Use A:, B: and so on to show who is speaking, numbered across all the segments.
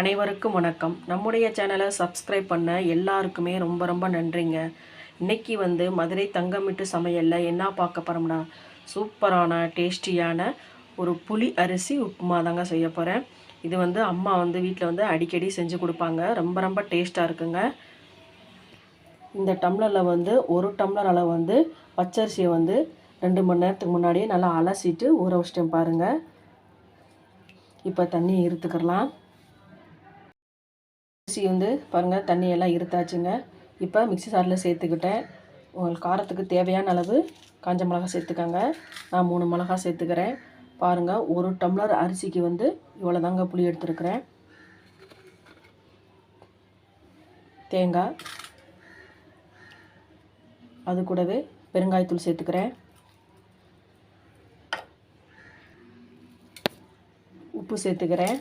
A: அனைவருக்கும் வணக்கம். நம்முடைய சேனலை சப்ஸ்கிரைப் பண்ண எல்லாருக்குமே ரொம்ப ரொம்ப நன்றிங்க. இன்னைக்கு வந்து மதுரை தங்கமிட்டு சமையலில் என்ன பார்க்க போகிறோம்னா சூப்பரான டேஸ்டியான ஒரு புளி அரிசி உப்புமா தாங்க செய்ய போகிறேன் இது வந்து அம்மா வந்து வீட்டில் வந்து அடிக்கடி செஞ்சு கொடுப்பாங்க. ரொம்ப ரொம்ப டேஸ்ட்டாக இருக்குங்க. இந்த டம்ளரில் வந்து ஒரு டம்ளர் அளவு வந்து பச்சரிசியை வந்து ரெண்டு மணி நேரத்துக்கு முன்னாடியே நல்லா அலசிட்டு ஊற வச்சிட்டேன் பாருங்கள் இப்போ தண்ணி இருத்துக்கிறலாம் அரிசி வந்து பாருங்கள் தண்ணியெல்லாம் இருத்தாச்சுங்க. இப்போ மிக்ஸி சாரில் சேர்த்துக்கிட்டேன். உங்களுக்கு காரத்துக்கு தேவையான அளவு காஞ்ச மிளகா சேர்த்துக்கங்க. நான் மூணு மிளகா சேர்த்துக்கிறேன். பாருங்கள் ஒரு டம்ளர் அரிசிக்கு வந்து இவ்வளோ தாங்க புளி எடுத்துருக்கிறேன். தேங்காய். அது கூடவே பெருங்காயத்தூள் சேர்த்துக்கிறேன். உப்பு சேர்த்துக்கிறேன்.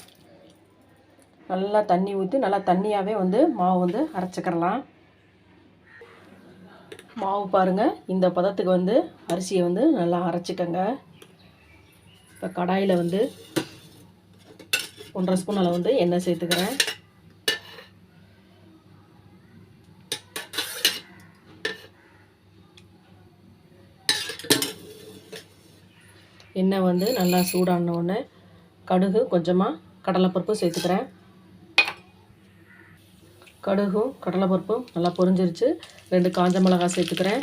A: நல்லா தண்ணி ஊற்றி நல்லா தண்ணியாகவே வந்து மாவு வந்து அரைச்சிக்கிறலாம். மாவு பாருங்கள் இந்த பதத்துக்கு வந்து அரிசியை வந்து நல்லா அரைச்சிக்கங்க. இப்போ கடாயில் வந்து ஒன்றரை ஸ்பூன் அளவு வந்து எண்ணெய் சேர்த்துக்கிறேன். எண்ணெய் வந்து நல்லா சூடான உடனே கடுகு கொஞ்சமாக கடலைப்பருப்பு சேர்த்துக்கிறேன். கடுகும் கடலைப்பருப்பும் நல்லா பொரிஞ்சிருச்சு. ரெண்டு காஞ்ச மிளகாய் சேர்த்துக்கிறேன்.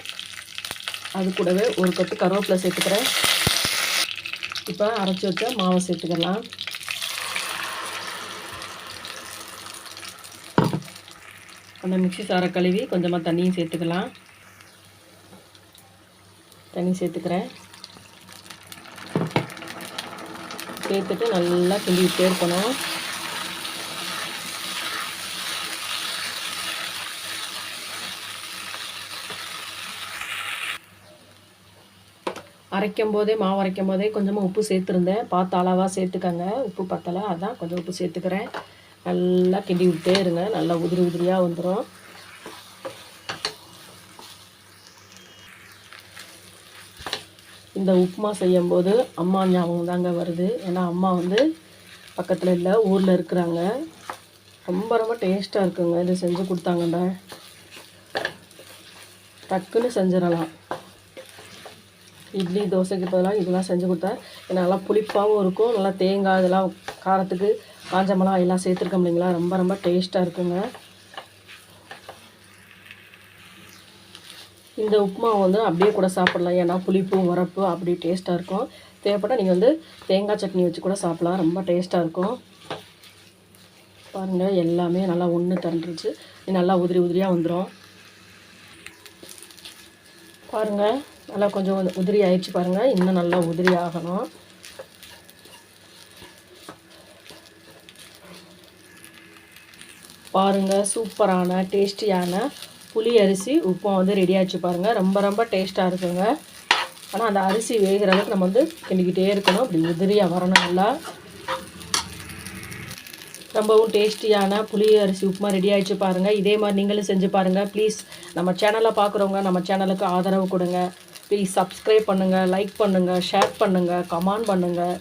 A: அது கூடவே ஒரு கட்டு கருவேப்பிலை சேர்த்துக்கிறேன். இப்போ அரைச்சி வச்ச மாவை சேர்த்துக்கலாம். அந்த மிக்ஸி சாரை கழுவி கொஞ்சமாக தண்ணியும் சேர்த்துக்கலாம். தண்ணி சேர்த்துக்கிறேன். சேர்த்துட்டு நல்லா கிண்டிக்கிட்டே இருக்கணும். அரைக்கும் போதே மாவு அரைக்கும் போதே கொஞ்சமாக உப்பு சேர்த்துருந்தேன். பார்த்து அளவாக சேர்த்துக்கங்க. உப்பு பத்தலை. அதான் கொஞ்சம் உப்பு சேர்த்துக்கிறேன். நல்லா கிண்டி விட்டே இருங்க. நல்லா உதிரி உதிரியாக வந்துடும் இந்த உப்புமா செய்யும்போது அம்மா ஞாபகம் தாங்க வருது. ஏன்னா அம்மா வந்து பக்கத்தில் இல்லை ஊரில் இருக்கிறாங்க. ரொம்ப ரொம்ப டேஸ்ட்டாக இருக்குங்க. இது செஞ்சு கொடுத்தாங்கண்டா டக்குன்னு செஞ்சிடலாம். இட்லி தோசைக்கு பதிலாக இதெல்லாம் செஞ்சு கொடுத்தா நல்லா புளிப்பாகவும் இருக்கும். நல்லா தேங்காய் இதெல்லாம் காரத்துக்கு காஞ்ச மிளகாய் எல்லாம் சேர்த்துருக்கோம் இல்லைங்களா? ரொம்ப ரொம்ப டேஸ்ட்டாக இருக்குங்க. இந்த உப்புமா வந்து அப்படியே கூட சாப்பிட்லாம். ஏன்னா புளிப்பு உரப்பு அப்படி டேஸ்ட்டாக இருக்கும். தேவைப்பட்டால் நீங்கள் வந்து தேங்காய் சட்னி வச்சு கூட சாப்பிட்லாம். ரொம்ப டேஸ்ட்டாக இருக்கும். பாருங்கள் எல்லாமே நல்லா ஒன்று திரண்டுருச்சு. நல்லா உதிரி உதிரியாக வந்துடும் பாருங்கள் நல்லா கொஞ்சம் உதிரி ஆயிடுச்சு பாருங்கள் இன்னும் நல்லா உதிரி ஆகணும். பாருங்கள் சூப்பரான டேஸ்டியான புளி அரிசி உப்பும் வந்து ரெடி ஆச்சு பாருங்கள் ரொம்ப ரொம்ப டேஸ்ட்டாக இருக்குங்க. ஆனால் அந்த அரிசி வேகிற அளவுக்கு நம்ம வந்து கிண்டிக்கிட்டே இருக்கணும். அப்படி உதிரியாக வரணும் நல்லா. ரொம்பவும் டேஸ்டியான புளி அரிசி உப்புமா ரெடி ஆகிடுச்சு பாருங்கள் இதே மாதிரி நீங்களும் செஞ்சு பாருங்கள் ப்ளீஸ் நம்ம சேனலை பார்க்குறவங்க நம்ம சேனலுக்கு ஆதரவு கொடுங்க. ப்ளீஸ் சப்ஸ்கிரைப் பண்ணுங்கள் லைக் பண்ணுங்கள் ஷேர் பண்ணுங்கள் கமெண்ட் பண்ணுங்கள்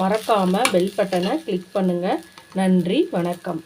A: மறக்காமல் பெல் பட்டனை கிளிக் பண்ணுங்கள் நன்றி வணக்கம்.